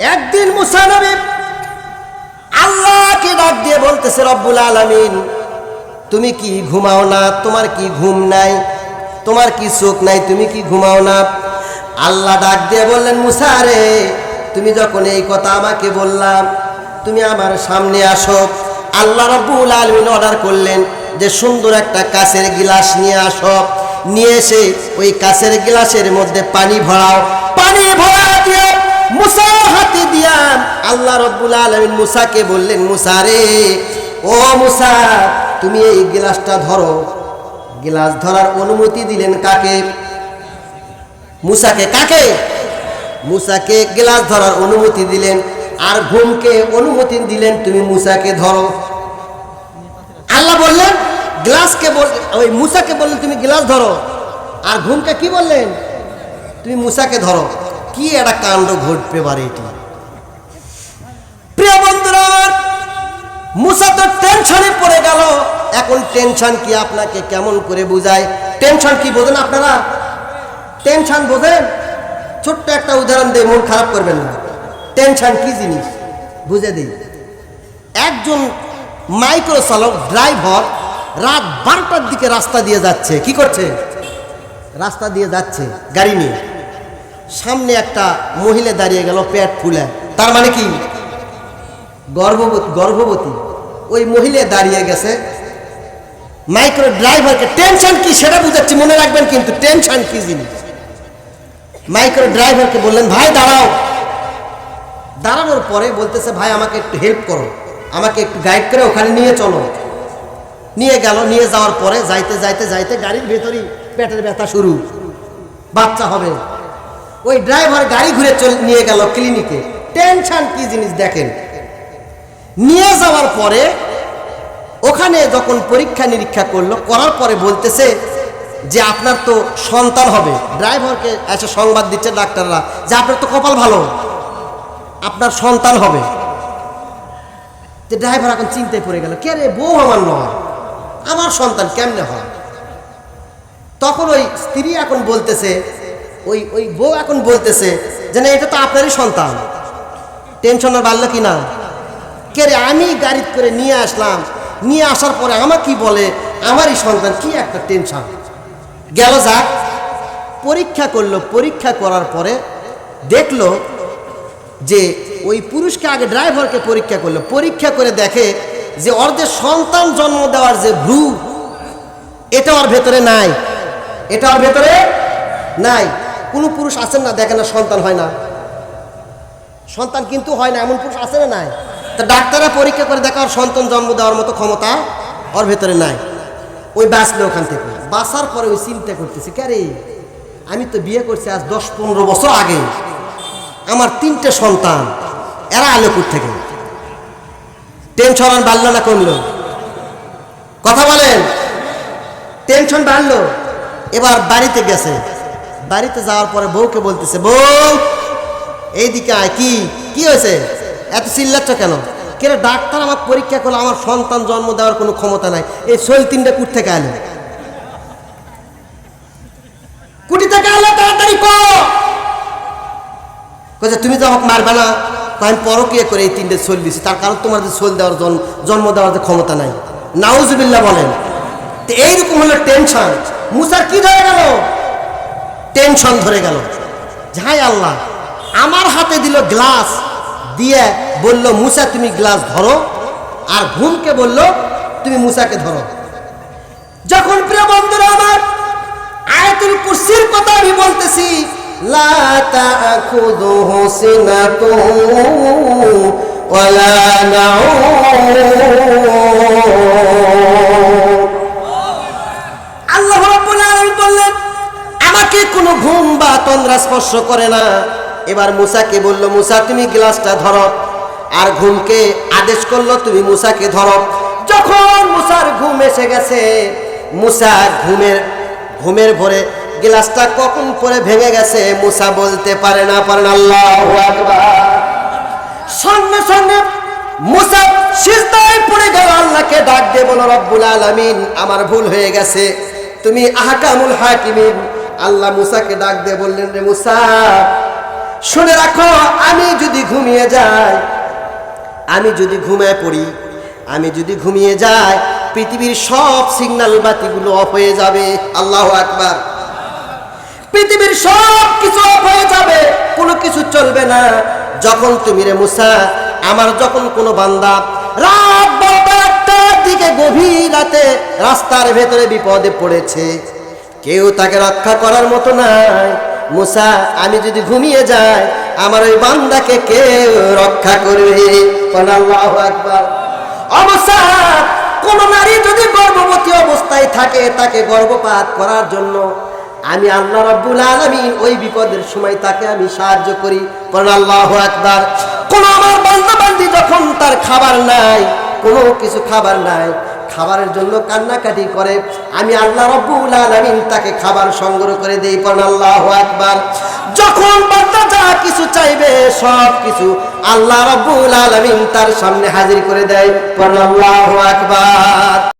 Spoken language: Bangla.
একদিন মুসা নবী আল্লাহকে ডাক দিয়ে বলতেছে, রব্বুল আলামিন, তুমি কি ঘুমাও না? তোমার কি ঘুম নাই? তোমার কি চোখ নাই? তুমি কি ঘুমাও না? আল্লাহ ডাক দিয়ে বললেন, মুসা রে, তুমি যখন এই কথা আমাকে বললাম, তুমি আমার সামনে আসো। আল্লাহ রব্বুল আলমিন অর্ডার করলেন যে, সুন্দর একটা কাছের গিলাস নিয়ে আসো। নিয়ে এসে ওই কাছের গিলাসের মধ্যে পানি ভরাও। পানি ভরা দিয়ে মুসার হাতে দিয়া আল্লাহ রব্বুল আলমিন মুসাকে বললেন, মুসা রে, ও মুসা, তুমি এই গ্লাসটা ধরো। গ্লাস ধরার অনুমতি দিলেন কাকে? মুসাকে কাকে? মুসাকে গ্লাস ধরার অনুমতি দিলেন আর ঘুমকে অনুমতি দিলেন, তুমি মুসাকে ধরো। আল্লাহ বললেন, গ্লাসকে বল, ওই মুসাকে বললেন, তুমি গ্লাস ধরো। আর ঘুমকে কি বললেন? তুমি মুসাকে ধরো। কি একটা কাণ্ড ঘটবে পারে এটি? প্রিয় বন্ধুরা আমার মুসা তো টেনশনে পড়ে গেল। এখন টেনশন কি আপনাকে কেমন করে বুঝায়? টেনশন কি বোঝেন আপনারা? টেনশন বোঝেন? ছোট্ট একটা উদাহরণ দিয়ে মন খারাপ করবেন না। টেনশন কি জিনিস? বুঝে দিই একজন মাইক্রো চালক ড্রাইভার রাত বারোটার দিকে রাস্তা দিয়ে যাচ্ছে। কি করছে? রাস্তা দিয়ে যাচ্ছে, গাড়ি নিয়ে। সামনে একটা মহিলা দাঁড়িয়ে গেল, পেট ফুলে। তার মানে কি? গর্ভবতী গর্ভবতী। ওই মহিলা দাঁড়িয়ে গেছে। মাইক্রো ড্রাইভারকে টেনশন কি সেটা বুঝাচ্ছি, মনে রাখবেন কিন্তু টেনশন কি জিনিস? মাইক্রো ড্রাইভারকে বললেন, ভাই, দাঁড়াও। দাঁড়ানোর পরে বলতেছে, ভাই, আমাকে একটু হেল্প করো। আমাকে একটু গাইড করে ওখানে নিয়ে চলো। নিয়ে গেল, নিয়ে যাওয়ার পরে যাইতে যাইতে যাইতে গাড়ির ভেতরই পেটের ব্যথা শুরু। বাচ্চা হবে। ওই ড্রাইভার গাড়ি ঘুরে নিয়ে গেল ক্লিনিকে। টেনশন কি জিনিস দেখেন? নিয়ে যাওয়ার পরে ওখানে যখন পরীক্ষা নিরীক্ষা করল, করার পরে বলতেছে যে আপনার তো সন্তান হবে। ড্রাইভারকে এসে সংবাদ দিচ্ছে ডাক্তাররা যে আপনার তো কপাল ভালো, আপনার সন্তান হবে। যে ড্রাইভার এখন চিন্তায় পড়ে গেল, কে রে, বউ আমার নয়, আমার সন্তান কেমনে হয়? তখন ওই স্ত্রী এখন বলতেছে ওই ওই বউ এখন বলতেছে যে, না, এটা তো আপনারই সন্তান। টেনশন আর বাড়লো কি না কে রে, আমি গাড়ি করে নিয়ে আসলাম। নিয়ে আসার পরে আমার কি বলে? আমারই সন্তান, কি একটা টেনশন গেল যাক। পরীক্ষা করল, পরীক্ষা করার পরে দেখল যে, ওই পুরুষকে আগে ড্রাইভারকে পরীক্ষা করল। পরীক্ষা করে দেখে যে যে সন্তান জন্ম দেওয়ার যে ভ্রু, এটা ওর ভেতরে নাই। এটা ওর ভেতরে নাই। কোনো পুরুষ আছেন না দেখে না, সন্তান হয় না। সন্তান কিন্তু হয় না, এমন পুরুষ আছে না নাই? তা ডাক্তাররা পরীক্ষা করে দেখা সন্তান জন্ম দেওয়ার মতো ক্ষমতা ওর ভেতরে নাই। ওই বাঁচলে ওখান থেকে। বাঁচার পরে ওই চিন্তা করতেছে ক্যারে আমি তো বিয়ে করছি আজ দশ পনেরো বছর আগে। আমার তিনটে সন্তান, এরা আলোকুর থেকে? টেনশন আর বাড়লো না কমলো। কথা বলেন। টেনশন বাড়লো। এবার বাড়িতে গেছে। বাড়িতে যাওয়ার পরে বউকে বলতেছে, বউ, এইদিকে আয়, কি কি হয়েছে? এত চিল্লাচ্ছ কেন? কেন ডাক্তার আমার পরীক্ষা করল, আমার সন্তান জন্ম দেওয়ার কোনো ক্ষমতা নাই। এই শৈল তিনটা কুট থেকে আলো কুটি থেকে আলো তাড়াতাড়ি কোথায় তুমি তো আমাকে মারবে না। আমি পরকিয়ে করে এই তিনটে সোল দিছি। তার কারণ তোমার যে সোল দেওয়ার জন্ম দেওয়ার যে ক্ষমতা নাই। নাউজুবিল্লাহ বলেন। এইরকম হলো টেনশন। মুসার কি ধরে গেল? টেনশন ধরে গেল। যাই আল্লাহ, আমার হাতে দিল গ্লাস, দিয়ে বলল, মুসা, তুমি গ্লাস ধরো। আর ঘুমকে বলল, তুমি মুসাকে ধরো। যখন প্রিয় বন্ধুরা আমার আয়াতুল কুরসির কথা আমি বলতেছি, লা তাখুযুহু সিনাতুন ওয়ালা নাউম আল্লাহ রাব্বুল আলামিন বললেন আমাকে কোনো ঘুম বা তন্দ্রা স্পর্শ করে না। এবার মুসাকে বলল, মুসা, তুমি গ্লাসটা ধরো। আর ঘুমকে আদেশ করল, তুমি মুসাকে ধরো। যখন মুসার ঘুম এসে গেছে, মুসা ঘুমের ঘুমের ভরে গ্লাসটা কখন পরে ভেঙে গেছে, মুসা বলতে পারে না, পারেন আল্লাহ সঙ্গে সঙ্গে মুসা সিজদায় পড়ে গেল, আল্লাহকে ডাক দিয়ে বলো রব্বুল আলামিন, আমার ভুল হয়ে গেছে। তুমি আহকামুল হাকিমিন আল্লাহ মুসাকে ডাক দিয়ে বললেন, রে মুসা, শুনে রাখো, আমি যদি ঘুমিয়ে যাই, আমি যদি ঘুমায় পড়ি, আমি যদি ঘুমিয়ে যাই, পৃথিবীর সব সিগন্যাল বাতিগুলো অফ হয়ে যাবে। আল্লাহ আকবার। পৃথিবীর সব কিছু অফ হয়ে যাবে, কোনো কিছু চলবে না। যখন তুমি রে মুসা, আমার যখন কোনো বান্দা রাত বারোটা একটার দিকে গভীর রাতে রাস্তার ভেতরে বিপদে পড়েছে কেউ তাকে রক্ষা করার মতো নাই। মুসা, আমি যদি ঘুমিয়ে যাই, আমার ওই বান্দাকে কেউ রক্ষা করবে কোন নারী যদি গর্ভবতী অবস্থায় থাকে, তাকে গর্ভপাত করার জন্য আমি আল্লাহ রাব্বুল আলামিন ওই বিপদের সময় তাকে আমি সাহায্য করি। কারণ আল্লাহ একবার কোন আমার বান্দা বান্দি যখন তার খাবার নাই, কোনো কিছু খাবার নাই খাবারের জন্য কান্নাকাটি করে। আমি আল্লাহ রব্বুল আলামিন তাকে খাবার সংগ্রহ করে দেই কারণ আল্লাহ একবার যখন বান্দা যা কিছু চাইবে, সব কিছু আল্লাহ রব্বুল আলামিন তার সামনে হাজির করে দেয় কারণ আল্লাহ একবার